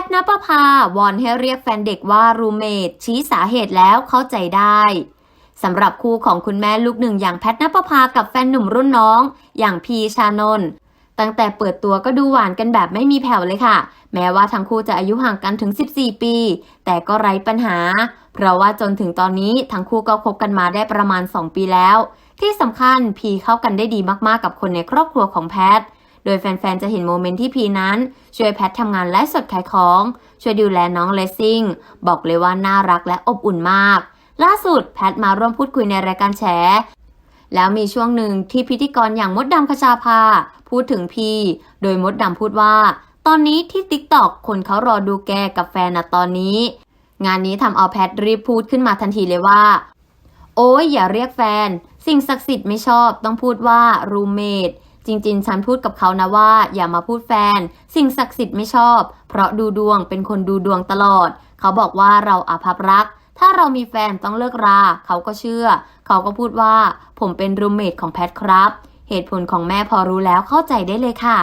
ทนปภาวอนให้เรียกแฟนเด็กว่ารูเมทชี้สาเหตุแล้วเข้าใจได้สำหรับคู่ของคุณแม่ลูกหนึ่งอย่างแพทนปภากับแฟนหนุ่มรุ่นน้อง อย่างพีชานนท์ตั้งแต่เปิดตัวก็ดูหวานกันแบบไม่มีแผ่วเลยค่ะ แม้ว่าทั้งคู่จะอายุห่างกันถึง 14 ปี แต่ก็ไร้ปัญหา เพราะว่าจนถึงตอนนี้ทั้งคู่ก็คบกันมาได้ประมาณ 2 ปีแล้ว ที่สำคัญพีเข้ากันได้ดีมากๆกับคนในครอบครัวของแพท โดยแฟนๆ จะเห็นโมเมนต์ที่พีนั้น ช่วยแพททำงานไลฟ์สดขายของ ช่วยดูแลน้องเลสซิ่ง บอกเลยว่าน่ารักและอบอุ่นมาก ล่าสุดแพทมาร่วมพูดคุยในรายการแฉแล้วมีช่วงหนึ่งที่พิธีกรอย่างมดดำคชาภาพูดถึงพีโดยมดดำพูดว่า ตอนนี้ที่ติ๊กต็อกคนเขารอดูแกกับแฟนนะตอนนี้ งานนี้ทำเอาแพทรีบพูดขึ้นมาทันทีเลยว่า โอ้ยอย่าเรียกแฟน สิ่งศักดิ์สิทธิ์ไม่ชอบต้องพูดว่ารูเมด จริงๆ ฉันพูดกับเขานะว่า อย่ามาพูดแฟน สิ่งศักดิ์สิทธิ์ไม่ชอบ เพราะดูดวงเป็นคนดูดวงตลอด เขาบอกว่าเราอาภัพรัก ถ้าเรามีแฟนต้องเลิกรา เขาก็เชื่อ เขาก็พูดว่า ผมเป็นรูเมทของแพทครับ เหตุผลของแม่พอรู้แล้วเข้าใจได้เลยค่ะ